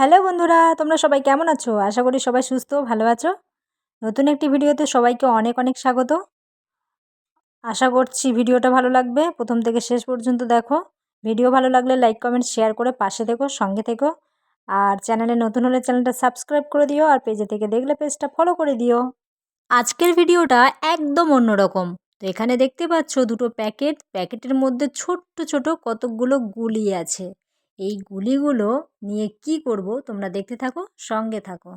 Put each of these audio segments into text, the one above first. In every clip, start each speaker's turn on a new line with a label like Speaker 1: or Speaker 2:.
Speaker 1: Hello বন্ধুরা, তোমরা সবাই কেমন আছো? আশা করি সবাই সুস্থ ভালো আছো। নতুন একটি ভিডিওতে সবাইকে অনেক অনেক স্বাগত। আশা করছি ভিডিওটা ভালো লাগবে। প্রথম থেকে শেষ পর্যন্ত দেখো। ভিডিও ভালো লাগলে লাইক, কমেন্ট, শেয়ার করে পাশে থেকো, সঙ্গে থেকো। আর চ্যানেলে নতুন হলে চ্যানেলটা সাবস্ক্রাইব করে দিও আর পেজে থেকে দেখলে পেজটা ফলো করে দিও। আজকের ভিডিওটা একদম অন্যরকম। তো এখানে দেখতে পাচ্ছ দুটো প্যাকেট। প্যাকেটের মধ্যে ছোট্ট ছোট কতকগুলো গুলি আছে। এই গুলিগুলো নিয়ে কি করব তোমরা দেখতে থাকো, সঙ্গে থাকো।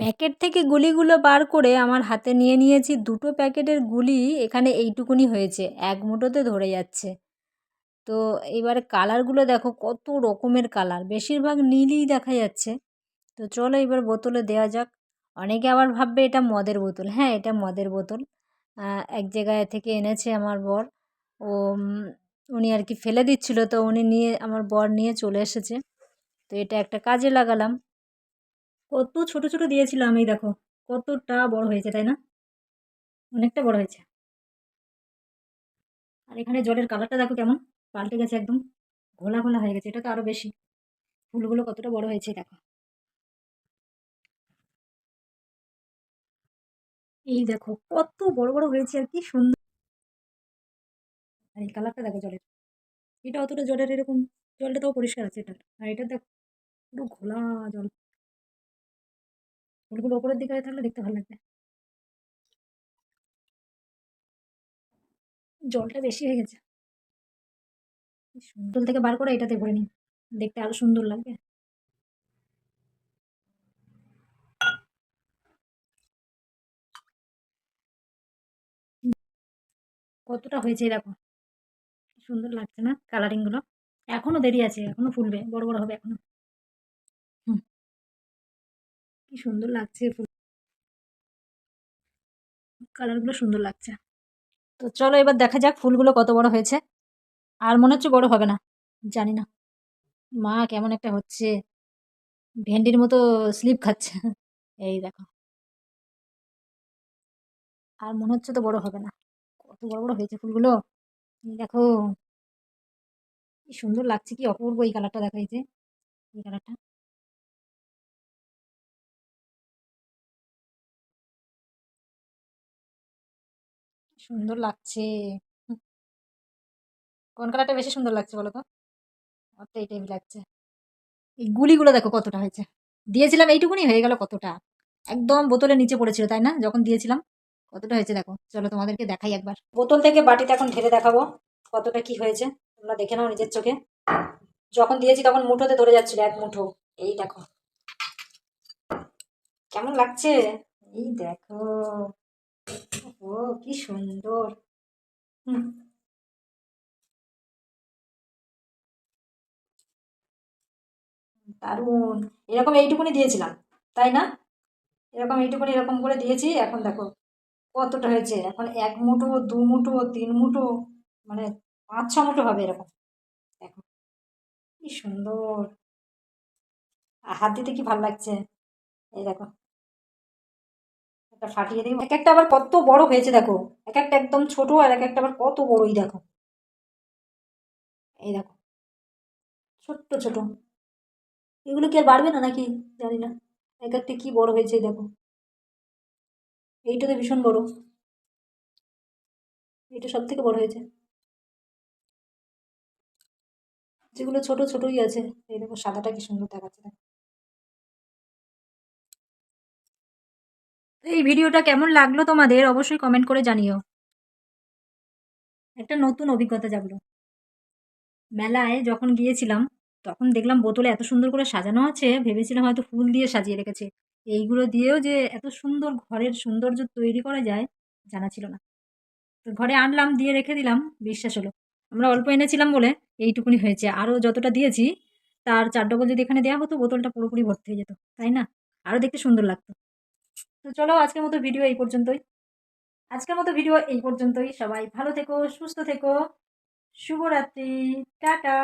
Speaker 1: প্যাকেট থেকে গুলিগুলো বার করে আমার হাতে নিয়ে নিয়েছি। দুটো প্যাকেটের গুলি এখানে এইটুকুনি হয়েছে, এক মুঠোতে ধরে যাচ্ছে। তো এবারে কালারগুলো দেখো, কত রকমের কালার বেশিরভাগ নীলই দেখা যাচ্ছে। তো চলো এবার বোতলে দেওয়া যাক। অনেকে আবার ভাববে এটা মদের বোতল। হ্যাঁ এটা মদের বোতল। এক জায়গায় থেকে এনেছে আমার বর। ও উনি আর কি ফেলে দিচ্ছিল, তো উনি নিয়ে, আমার বর নিয়ে চলে এসেছে। তো এটা একটা কাজে লাগালাম। কত ছোট ছোট দিয়েছিলাম এই দেখো। কতটা বড় হয়েছে, তাই না? অনেকটা বড় হয়েছে। আর এখানে জলের কালারটা দেখো কেমন। পাল্টে গেছে একদম। ঘোলা ঘোলা হয়ে গেছে। এটা তো আরও বেশি। ফুলগুলো কতটা বড় হয়েছে, দেখো। এই দেখো, কত বড় বড় হয়েছে আর কি সুন্দর আর এই কালারটা দেখো জলের। এটা অতটা জলের এরকম, জলটা তাও পরিষ্কার আছে এটা আর এটা দেখ, পুরো ঘোলা জল। ফুলগুলো ওপরের দিকে থাকলে দেখতে ভালো লাগবে। জলটা বেশি হয়ে গেছে। সুন্দর থেকে বার করে এটাতে ভরে নিই দেখতে আরও সুন্দর লাগবে। কতটা হয়েছে দেখো। সুন্দর লাগছে না কালারিংগুলো এখনও দেরি আছে এখনও ফুলবে, বড় বড় হবে এখনও হুম। কি সুন্দর লাগছে ফুল। কালারগুলো সুন্দর লাগছে। তো চলো এবার দেখা যাক ফুলগুলো কত বড় হয়েছে। আর মনে হচ্ছে বড় হবে না, জানি না। মা কেমন একটা হচ্ছে। ভেন্ডির মতো স্লিপ খাচ্ছে। এই দেখো। আর মনে হচ্ছে তো বড় হবে না। কত বড় বড় হয়েছে ফুলগুলো। দেখো, কি সুন্দর লাগছে, কি অপূর্ব এই কালারটা দেখা, এই যে, এই কালারটা সুন্দর লাগছে। কোন কালারটা বেশি সুন্দর লাগছে বলো তো? আমার তো এইটাই লাগছে। এই গুলিগুলো দেখো কতটা হয়েছে। দিয়েছিলাম এইটুকুনি, হয়ে গেল কতটা। একদম বোতলের নিচে পড়েছিল, তাই না? যখন দিয়েছিলাম। কতটা হয়েছে দেখো? চলো তোমাদেরকে দেখাই একবার। বোতল থেকে বাটিতে এখন ঢেলে দেখাবো, কতটা কি হয়েছে। তোমরা দেখে নাও নিজের চোখে। যখন দিয়েছি তখন মুঠোতে ধরে যাচ্ছিল এক মুঠো। এই দেখো। কেমন লাগছে? এই দেখো। ও, কি সুন্দর। হুম। দারুণ। এরকম এইটুকুনি দিয়েছিলাম, তাই না? এরকম এইটুকুনি এরকম করে দিয়েছি, এখন দেখো। কতটা হয়েছে? এখন এক মুঠো, দু মুঠো, তিন মুঠো মানে পাঁচ, ছ মুঠো হবে এরকম। দেখো কি সুন্দর। হাত দিতে কি ভালো লাগছে? এই দেখো। একটা ফাটিয়ে দিই এক একটা আবার কত বড় হয়েছে দেখো। এক একটা একদম ছোট আর এক একটা আবার কত বড়ই দেখো। এই দেখো। ছোট্ট, ছোট। এগুলো কি আর বাড়বে না নাকি? জানি না। এক একটা কি বড় হয়েছে দেখো। এইটা তো ভীষণ বড়। এটা সব থেকে বড় হয়েছে। যেগুলো ছোট ছোটই আছে। এই দেখো, সাদাটা কি সুন্দর দেখাচ্ছে। এই ভিডিওটা কেমন লাগল তোমাদের? অবশ্যই কমেন্ট করে জানিও। একটা নতুন অভিজ্ঞতা জাগলো। মেলায় যখন গিয়েছিলাম, তখন দেখলাম বোতলে এত সুন্দর করে সাজানো আছে। ভেবেছিলাম হয়তো ফুল দিয়ে সাজিয়ে রেখেছে। এইগুলো দিয়েও যে এত সুন্দর ঘরের সৌন্দর্য তৈরি করা যায় জানা ছিল না। তো ঘরে আনলাম, দিয়ে রেখে দিলাম, বিশ্বাস হলো। আমরা অল্প এনেছিলাম বলে এইটুকুনি হয়েছে। আরও যতটা দিয়েছি, তার চার ডবল যদি এখানে দেওয়া হতো, বোতলটা পুরোপুরি ভর্তি হয়ে যেত, তাই না? আরও দেখতে সুন্দর লাগতো। তো চলো আজকের মতো ভিডিও এই পর্যন্তই। আজকের মতো ভিডিও এই পর্যন্তই। সবাই ভালো থেকো, সুস্থ থেকো। শুভরাত্রি। টাটা।